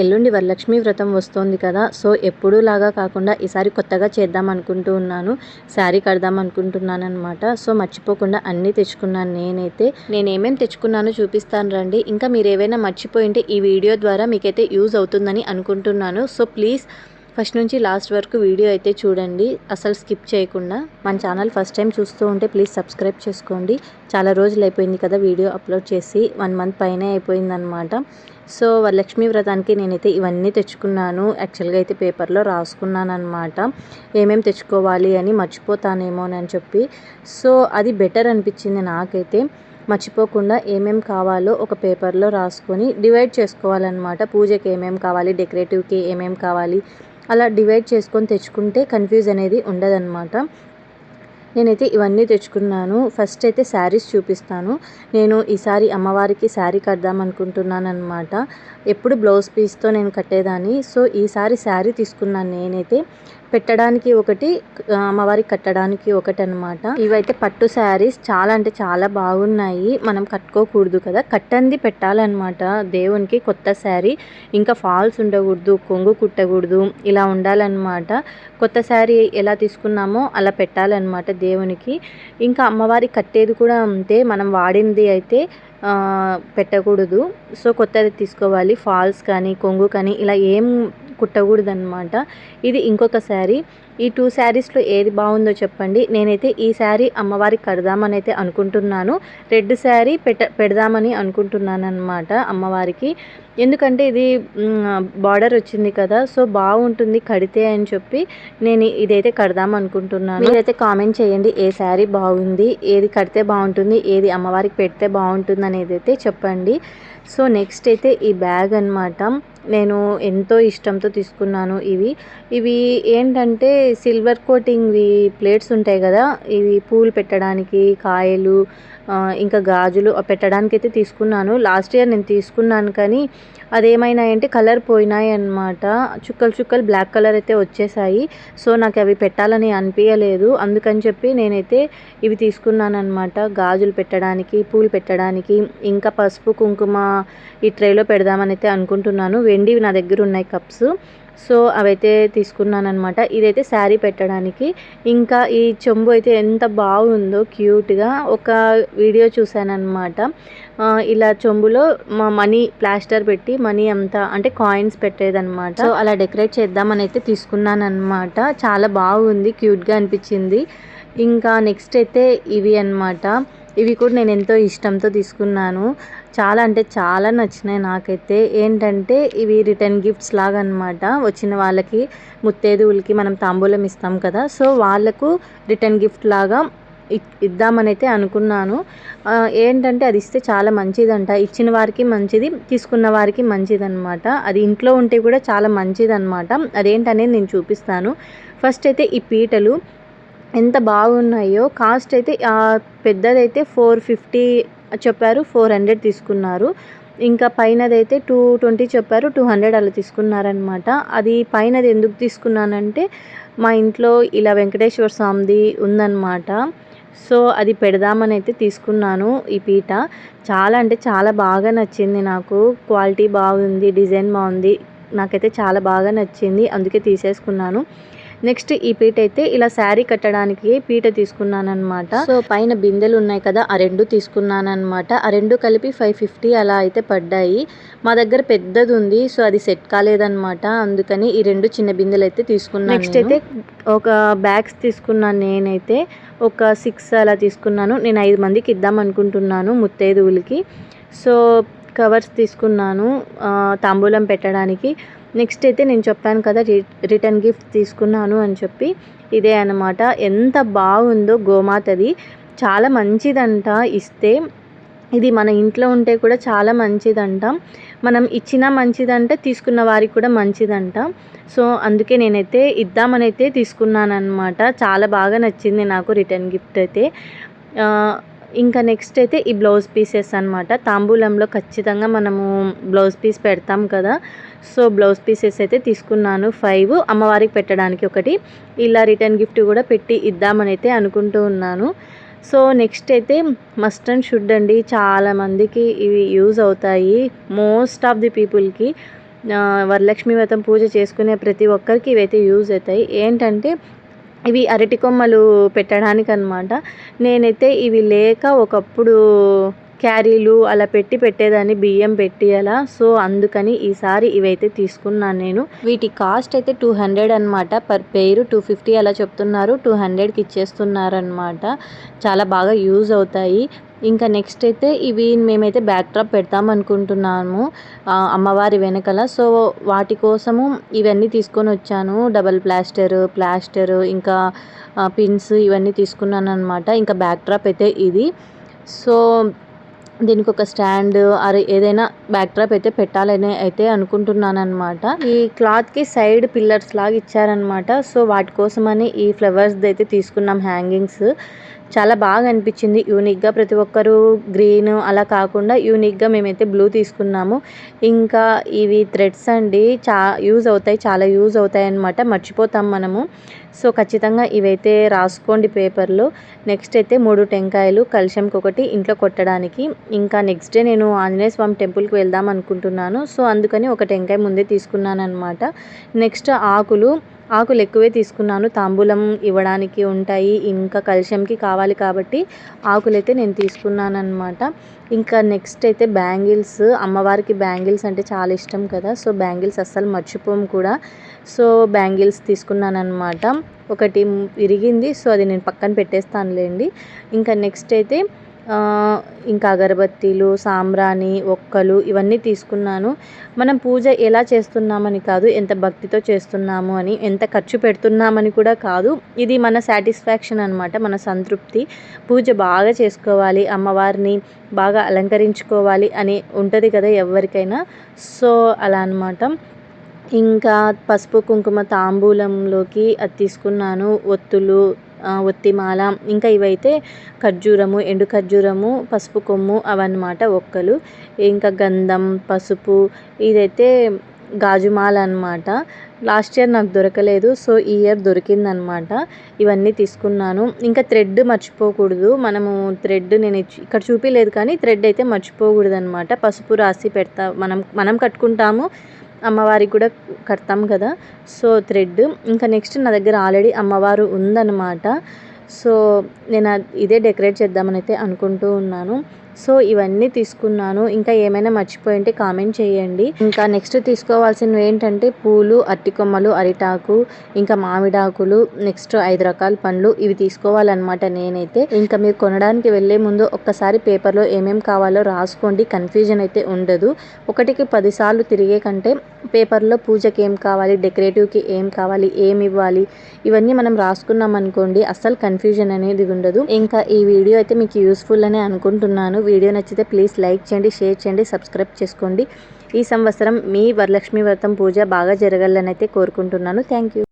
ఎల్లుండి వరలక్ష్మి వ్రతం వస్తోంది కదా సో ఎప్పుడూ లాగా కాకుండా ఈసారి కొత్తగా చేద్దాం అనుకుంటూ ఉన్నాను శారీ కడదాం అనుకుంటున్నాను అనమాట సో మర్చిపోకుండా అన్నీ తెచ్చుకున్నాను నేనైతే. నేను ఏమేమి తెచ్చుకున్నానో చూపిస్తాను రండి. ఇంకా మీరు ఏవైనా మర్చిపోయింటే ఈ వీడియో ద్వారా మీకైతే యూజ్ అవుతుందని అనుకుంటున్నాను. సో ప్లీజ్ ఫస్ట్ నుంచి లాస్ట్ వరకు వీడియో అయితే చూడండి. అసలు స్కిప్ చేయకుండా. మన ఛానల్ ఫస్ట్ టైం చూస్తూ ఉంటే ప్లీజ్ సబ్స్క్రైబ్ చేసుకోండి. చాలా రోజులు అయిపోయింది కదా వీడియో అప్లోడ్ చేసి వన్ మంత్ పైనే అయిపోయిందనమాట సో వరలక్ష్మి వ్రతానికి నేనైతే ఇవన్నీ తెచ్చుకున్నాను. యాక్చువల్గా అయితే పేపర్లో రాసుకున్నాను అనమాట ఏమేమి తెచ్చుకోవాలి అని మర్చిపోతానేమోనని చెప్పి. సో అది బెటర్ అనిపించింది నాకైతే. మర్చిపోకుండా ఏమేం కావాలో ఒక పేపర్లో రాసుకొని డివైడ్ చేసుకోవాలన్నమాట. పూజకి ఏమేమి కావాలి డెకరేటివ్కి ఏమేమి కావాలి అలా డివైడ్ చేసుకొని తెచ్చుకుంటే కన్ఫ్యూజ్ అనేది ఉండదన్నమాట. నేనైతే ఇవన్నీ తెచ్చుకున్నాను. ఫస్ట్ అయితే శారీస్ చూపిస్తాను. నేను ఈసారి అమ్మవారికి శారీ కడదాం అనుకుంటున్నాను అనమాట ఎప్పుడు బ్లౌజ్ పీస్తో నేను కట్టేదాన్ని. సో ఈసారి శారీ తీసుకున్నాను నేనైతే. పెట్టడానికి ఒకటి అమ్మవారికి కట్టడానికి ఒకటి అనమాట ఇవైతే పట్టు శారీస్ చాలా అంటే చాలా బాగున్నాయి. మనం కట్టుకోకూడదు కదా. కట్టంది పెట్టాలన్నమాట. దేవునికి కొత్త శారీ. ఇంకా ఫాల్స్ ఉండకూడదు కొంగు కుట్టకూడదు ఇలా ఉండాలన్నమాట. కొత్త శారీ ఎలా తీసుకున్నామో అలా పెట్టాలన్నమాట దేవునికి. ఇంకా అమ్మవారికి కట్టేది కూడా అంతే. మనం వాడింది అయితే పెట్టకూడదు. సో కొత్తది తీసుకోవాలి. ఫాల్స్ కానీ కొంగు కానీ ఇలా ఏం కుట్టకూడదనమాట ఇది ఇంకొక శారీ. ఈ టూ శారీస్లో ఏది బాగుందో చెప్పండి. నేనైతే ఈ శారీ అమ్మవారికి కడదామని అయితే అనుకుంటున్నాను. రెడ్ శారీ పెట్ట పెడదామని అనుకుంటున్నాను అనమాట అమ్మవారికి. ఎందుకంటే ఇది బార్డర్ వచ్చింది కదా సో బాగుంటుంది కడితే అని చెప్పి నేను ఇదైతే కడదాం అనుకుంటున్నాను. మీరైతే కామెంట్ చేయండి ఏ శారీ బాగుంది ఏది కడితే బాగుంటుంది ఏది అమ్మవారికి పెడితే బాగుంటుంది అనేది అయితే చెప్పండి. సో నెక్స్ట్ అయితే ఈ బ్యాగ్ అనమాట నేను ఎంతో ఇష్టంతో తీసుకున్నాను ఇవి. ఇవి ఏంటంటే సిల్వర్ కోటింగ్వి ప్లేట్స్ ఉంటాయి కదా ఇవి పూలు పెట్టడానికి కాయలు ఇంకా గాజులు పెట్టడానికి అయితే తీసుకున్నాను. లాస్ట్ ఇయర్ నేను తీసుకున్నాను కానీ అదేమైనాయంటే కలర్ పోయినాయి అనమాట చుక్కలు చుక్కలు బ్లాక్ కలర్ అయితే వచ్చేసాయి. సో నాకు అవి పెట్టాలని అనిపించలేదు అందుకని చెప్పి నేనైతే ఇవి తీసుకున్నాను అనమాట గాజులు పెట్టడానికి పూలు పెట్టడానికి ఇంకా పసుపు కుంకుమ ఈ ట్రేలో పెడదామని అయితే అనుకుంటున్నాను. వెండివి నా దగ్గర ఉన్నాయి కప్స్. సో అవైతే తీసుకున్నానమాట అనమాట ఇదైతే శారీ పెట్టడానికి. ఇంకా ఈ చెంబు అయితే ఎంత బాగుందో క్యూట్గా ఒక వీడియో చూశానమాట ఇలా చెంబులో మా మనీ ప్లాస్టర్ పెట్టి మనీ అంతా అంటే కాయిన్స్ పెట్టేదనమాట సో అలా డెకరేట్ చేద్దామని అయితే తీసుకున్నాను చాలా బాగుంది క్యూట్గా అనిపించింది. ఇంకా నెక్స్ట్ అయితే ఇవి అనమాట ఇవి కూడా నేను ఎంతో ఇష్టంతో తీసుకున్నాను. చాలా అంటే చాలా నచ్చినాయి నాకైతే. ఏంటంటే ఇవి రిటర్న్ గిఫ్ట్స్ లాగా అనమాట వచ్చిన వాళ్ళకి ముత్తేదువులకి మనం తాంబూలం ఇస్తాం కదా. సో వాళ్ళకు రిటర్న్ గిఫ్ట్ లాగా ఇద్దామని అయితే అనుకున్నాను. ఏంటంటే అది ఇస్తే చాలా మంచిదంట. ఇచ్చిన వారికి మంచిది తీసుకున్న వారికి మంచిది అనమాట అది ఇంట్లో ఉంటే కూడా చాలా మంచిది అనమాట అదేంటనేది నేను చూపిస్తాను. ఫస్ట్ అయితే ఈ పీటలు ఎంత బాగున్నాయో. కాస్ట్ అయితే పెద్దదైతే ఫోర్ ఫిఫ్టీ చెప్పారు ఫోర్ హండ్రెడ్ తీసుకున్నారు. ఇంకా పైనదైతే టూ ట్వంటీ చెప్పారు టూ హండ్రెడ్ అలా తీసుకున్నారనమాట అది పైనది ఎందుకు తీసుకున్నానంటే మా ఇంట్లో ఇలా వెంకటేశ్వర స్వామిది ఉందన్నమాట. సో అది పెడదామని అయితే తీసుకున్నాను ఈ పీట. చాలా అంటే చాలా బాగా నచ్చింది నాకు. క్వాలిటీ బాగుంది డిజైన్ బాగుంది. నాకైతే చాలా బాగా నచ్చింది అందుకే తీసేసుకున్నాను. నెక్స్ట్ ఈ పీట అయితే ఇలా శారీ కట్టడానికి పీట తీసుకున్నాను అనమాట సో పైన బిందెలు ఉన్నాయి కదా ఆ రెండు తీసుకున్నాను అనమాట ఆ రెండు కలిపి ఫైవ్ ఫిఫ్టీ అలా అయితే పడ్డాయి. మా దగ్గర పెద్దది ఉంది సో అది సెట్ కాలేదన్నమాట. అందుకని ఈ రెండు చిన్న బిందెలు అయితే తీసుకున్నాను నెక్స్ట్ అయితే ఒక బ్యాగ్స్ తీసుకున్నాను నేనైతే. ఒక సిక్స్ అలా తీసుకున్నాను. నేను ఐదు మందికి ఇద్దాం అనుకుంటున్నాను ముత్తైదువులకి. సో కవర్స్ తీసుకున్నాను. తాంబూలం పెట్టడానికి. నెక్స్ట్ అయితే నేను చెప్పాను కదా రిటర్న్ గిఫ్ట్ తీసుకున్నాను అని చెప్పి. ఇదే అనమాట ఎంత బాగుందో గోమాతది చాలా మంచిదంట ఇస్తే. ఇది మన ఇంట్లో ఉంటే కూడా చాలా మంచిదంట. మనం ఇచ్చినా మంచిదంట తీసుకున్న వారికి కూడా మంచిదంట. సో అందుకే నేనైతే ఇద్దామనైతే తీసుకున్నాను అనమాట చాలా బాగా నచ్చింది నాకు రిటర్న్ గిఫ్ట్ అయితే. ఇంకా నెక్స్ట్ అయితే ఈ బ్లౌజ్ పీసెస్ అనమాట తాంబూలంలో ఖచ్చితంగా మనము బ్లౌజ్ పీస్ పెడతాం కదా. సో బ్లౌజ్ పీసెస్ అయితే తీసుకున్నాను. ఫైవ్ అమ్మవారికి పెట్టడానికి ఒకటి. ఇలా రిటర్న్ గిఫ్ట్ కూడా పెట్టి ఇద్దామని అయితే అనుకుంటూ ఉన్నాను. సో నెక్స్ట్ అయితే మస్ట్ అండ్ షుడ్ అండి. చాలామందికి ఇవి యూజ్ అవుతాయి. మోస్ట్ ఆఫ్ ది పీపుల్కి వరలక్ష్మి వ్రతం పూజ చేసుకునే ప్రతి ఒక్కరికి ఇవైతే యూజ్ అవుతాయి. ఏంటంటే ఇవి అరటి కొమ్మలు పెట్టడానికి అనమాట నేనైతే ఇవి లేక ఒకప్పుడు క్యారీలు అలా పెట్టి పెట్టేదాన్ని బియ్యం పెట్టి అలా. సో అందుకని ఈసారి ఇవైతే తీసుకున్నాను నేను. వీటి కాస్ట్ అయితే టూ హండ్రెడ్ అనమాట పర్ పేరు టూ ఫిఫ్టీ అలా చెప్తున్నారు. టూ హండ్రెడ్కి ఇచ్చేస్తున్నారు అనమాట చాలా బాగా యూజ్ అవుతాయి. ఇంకా నెక్స్ట్ అయితే ఇవి మేమైతే బ్యాక్ డ్రాప్ పెడతాం అనుకుంటున్నాము అమ్మవారి వెనకల. సో వాటి కోసము ఇవన్నీ తీసుకొని వచ్చాను. డబల్ ప్లాస్టర్ ప్లాస్టర్ ఇంకా పిన్స్ ఇవన్నీ తీసుకున్నాను అనమాట ఇంకా బ్యాక్ డ్రాప్ అయితే ఇది. సో దీనికి ఒక స్టాండ్ అరే ఏదైనా బ్యాక్ డ్రాప్ అయితే పెట్టాలని అయితే అనుకుంటున్నాను అనమాట ఈ క్లాత్కి సైడ్ పిల్లర్స్ లాగా ఇచ్చారనమాట సో వాటి కోసమని ఈ ఫ్లవర్స్ అయితే తీసుకున్నాం హ్యాంగింగ్స్ చాలా బాగా అనిపించింది. యూనిక్గా ప్రతి ఒక్కరూ గ్రీన్ అలా కాకుండా యూనిక్గా మేమైతే బ్లూ తీసుకున్నాము. ఇంకా ఇవి థ్రెడ్స్ అండి. చా యూజ్ అవుతాయి. చాలా యూజ్ అవుతాయి అన్నమాట మర్చిపోతాం మనము. సో ఖచ్చితంగా ఇవైతే రాసుకోండి పేపర్లో. నెక్స్ట్ అయితే మూడు టెంకాయలు కలశంకి ఒకటి ఇంట్లో కొట్టడానికి. ఇంకా నెక్స్ట్ డే నేను ఆంజనేయ స్వామి టెంపుల్కి వెళ్దాం అనుకుంటున్నాను. సో అందుకని ఒక టెంకాయ ముందే తీసుకున్నాను అనమాట నెక్స్ట్ ఆకులు ఆకులు ఎక్కువే తీసుకున్నాను. తాంబూలం ఇవ్వడానికి ఉంటాయి. ఇంకా కలశంకి కావాలి కాబట్టి ఆకులైతే నేను తీసుకున్నాను అనమాట ఇంకా నెక్స్ట్ అయితే బ్యాంగిల్స్. అమ్మవారికి బ్యాంగిల్స్ అంటే చాలా ఇష్టం కదా. సో బ్యాంగిల్స్ అస్సలు మర్చిపోము కూడా. సో బ్యాంగిల్స్ తీసుకున్నాను అనమాట ఒకటి విరిగింది సో అది నేను పక్కన పెట్టేస్తానులేండి. ఇంకా నెక్స్ట్ అయితే ఇంకా అగరబత్తీలు సాంబ్రాణి ఒక్కలు ఇవన్నీ తీసుకున్నాను. మనం పూజ ఎలా చేస్తున్నామని కాదు ఎంత భక్తితో చేస్తున్నాము అని ఎంత ఖర్చు పెడుతున్నామని కూడా కాదు. ఇది మన సాటిస్ఫాక్షన్ అనమాట మన సంతృప్తి. పూజ బాగా చేసుకోవాలి అమ్మవారిని బాగా అలంకరించుకోవాలి అని ఉంటుంది కదా ఎవరికైనా. సో అలా అనమాట ఇంకా పసుపు కుంకుమ తాంబూలంలోకి అది తీసుకున్నాను. ఒత్తులు ఒత్తిమాల ఇంకా ఇవైతే ఖర్జూరము ఎండు ఖర్జూరము పసుపు కొమ్ము అవన్నమాట ఒక్కలు. ఇంకా గంధం పసుపు ఇదైతే గాజుమాల అన్నమాట. లాస్ట్ ఇయర్ నాకు దొరకలేదు సో ఈ ఇయర్ దొరికిందనమాట ఇవన్నీ తీసుకున్నాను. ఇంకా థ్రెడ్ మర్చిపోకూడదు. మనము థ్రెడ్ నేను ఇక్కడ చూపించలేదు కానీ థ్రెడ్ అయితే మర్చిపోకూడదు అనమాట పసుపు రాసి పెడతా మనం మనం కట్టుకుంటాము. అమ్మవారికి కూడా కడతాం కదా. So thread. ఇంకా నెక్స్ట్ నా దగ్గర ఆల్రెడీ అమ్మవారు ఉందన్నమాట. సో నేను ఇదే డెకరేట్ చేద్దామని అయితే అనుకుంటూ ఉన్నాను. సో ఇవన్నీ తీసుకున్నాను. ఇంకా ఏమైనా మర్చిపోయి ఉంటే కామెంట్ చేయండి. ఇంకా నెక్స్ట్ తీసుకోవాల్సినవి ఏంటంటే పూలు అరటి కొమ్మలు అరిటాకు ఇంకా మామిడాకులు నెక్స్ట్ ఐదు రకాల పండ్లు ఇవి తీసుకోవాలన్నమాట నేనైతే. ఇంకా మీరు కొనడానికి వెళ్ళే ముందు ఒక్కసారి పేపర్లో ఏమేం కావాలో రాసుకోండి. కన్ఫ్యూజన్ అయితే ఉండదు. ఒకటికి పదిసార్లు తిరిగే కంటే పేపర్లో పూజకి ఏం కావాలి డెకరేటివ్కి ఏం కావాలి ఏం ఇవ్వాలి ఇవన్నీ మనం రాసుకున్నాం అనుకోండి అస్సలు కన్ఫ్యూజన్ అనేది ఉండదు. ఇంకా ఈ వీడియో అయితే మీకు యూస్ఫుల్ అని అనుకుంటున్నాను. వీడియో నచ్చితే ప్లీజ్ లైక్ చేయండి షేర్ చేయండి సబ్స్క్రైబ్ చేసుకోండి. ఈ సంవత్సరం మీ వరలక్ష్మి వ్రతం పూజ బాగా జరగాలని అయితే కోరుకుంటున్నాను. Thank you.